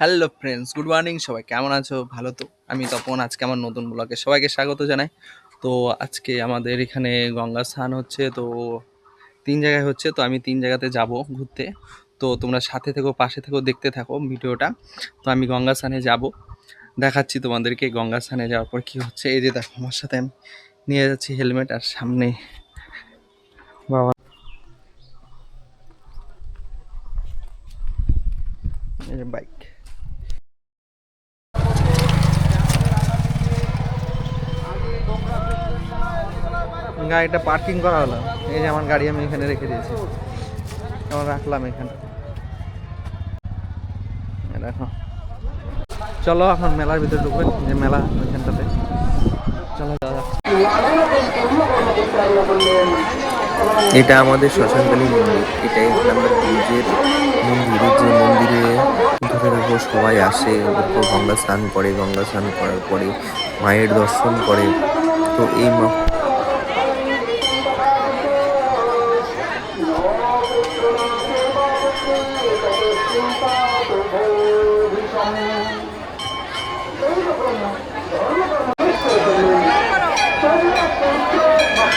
Hello friends good morning সবাই। কেমন আছো? ভালো তো? আমি তপন। আজকে আমার নতুন ব্লগে সবাইকে স্বাগত জানাই। তো আজকে আমাদের এখানে গঙ্গা স্নান হচ্ছে, তো তিন জায়গায় হচ্ছে, তো আমি তিন জায়গাতে যাব ঘুরতে। তো তোমরা সাথে থেকো, পাশে থেকেও দেখতে থাকো ভিডিওটা। তো আমি গঙ্গা স্নানে যাব। দেখাচ্ছি তোমাদেরকে গঙ্গা স্নানে যাওয়ার পর কি হচ্ছে। এই যে দেখো, আমার সাথে আমি নিয়ে যাচ্ছি হেলমেট আর সামনে বাবা। বাইক গাড়িটা পার্কিং করা হলো। এই যে আমার গাড়ি আমি এখানে রেখে দিয়েছি। এখন রাখলাম এখানে। দেখো। চলো এখন মেলার ভিতরে ঢুকবে, যে মেলা ওইখানটাতে। চলো এটা আমাদের শ্মশানকালী মন্দির। এটাই আমরা ব্রিজের মন্দির। যে মন্দিরে ধরে রাখব, সবাই আসে ওদেরকে গঙ্গা স্নান করে। গঙ্গা স্নান করার পরে মায়ের দর্শন করে। তো এই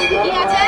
ঠিক আছে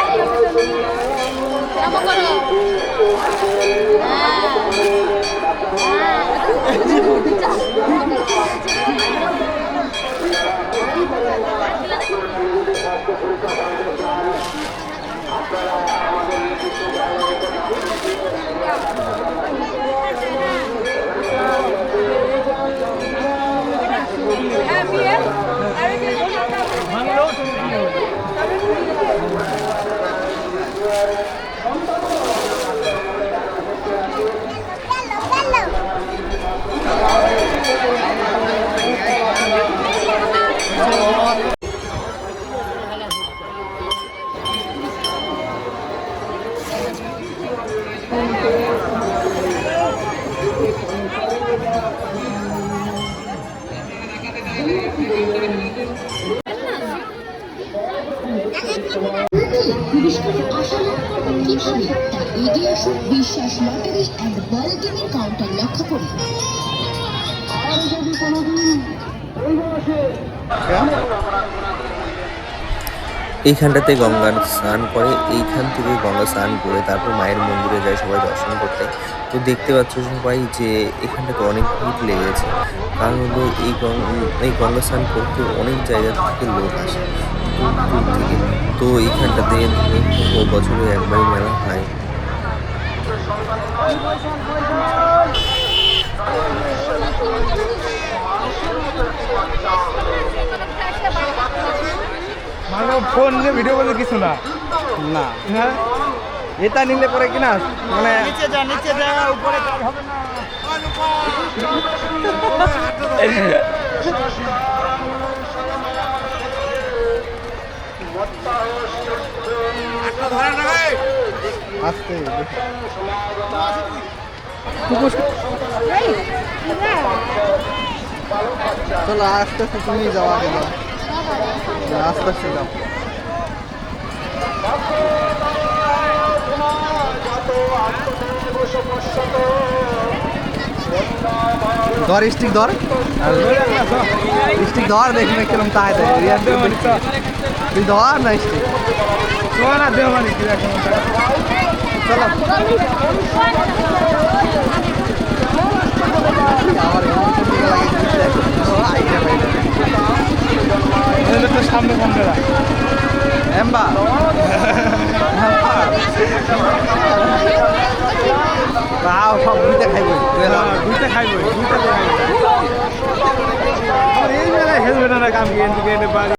এইখানটাতে গঙ্গা স্নান করে, এইখান থেকে গঙ্গা স্নান করে তারপর মায়ের মন্দিরে যায় সবাই দর্শন করতে। তো দেখতে পাচ্ছ সবাই যে এখানটাতে অনেক ভিড় লেগেছে। কারণ হলো এই গঙ্গা এই গঙ্গা স্নান করতে অনেক জায়গা থেকে লোক আসে। তো এইখানটাতে বছরে একবারই মেলা হয়। মানে ফোন নিয়ে ভিডিও করলে কিছু না। না। হ্যাঁ? এটা নিলে পরে কিনা মানে নিচে যা নিচে যা উপরে হবে না। আসতে চলো আস্তে আস্তে তুমি যাওয়া গেল আস্তে আস্তে যাও ধর স্টিক ধর স্টিক ধর দেখি না কিরম তাই রিয়ান তুই ধর না রকম চলো সামনে সামনে রাখ। এম্বা তাও সব দুইটা খাইবই। দুইটা খাইবো দুইটা খাইবো এই মেলায় হেলবে না কাম বাড়ি।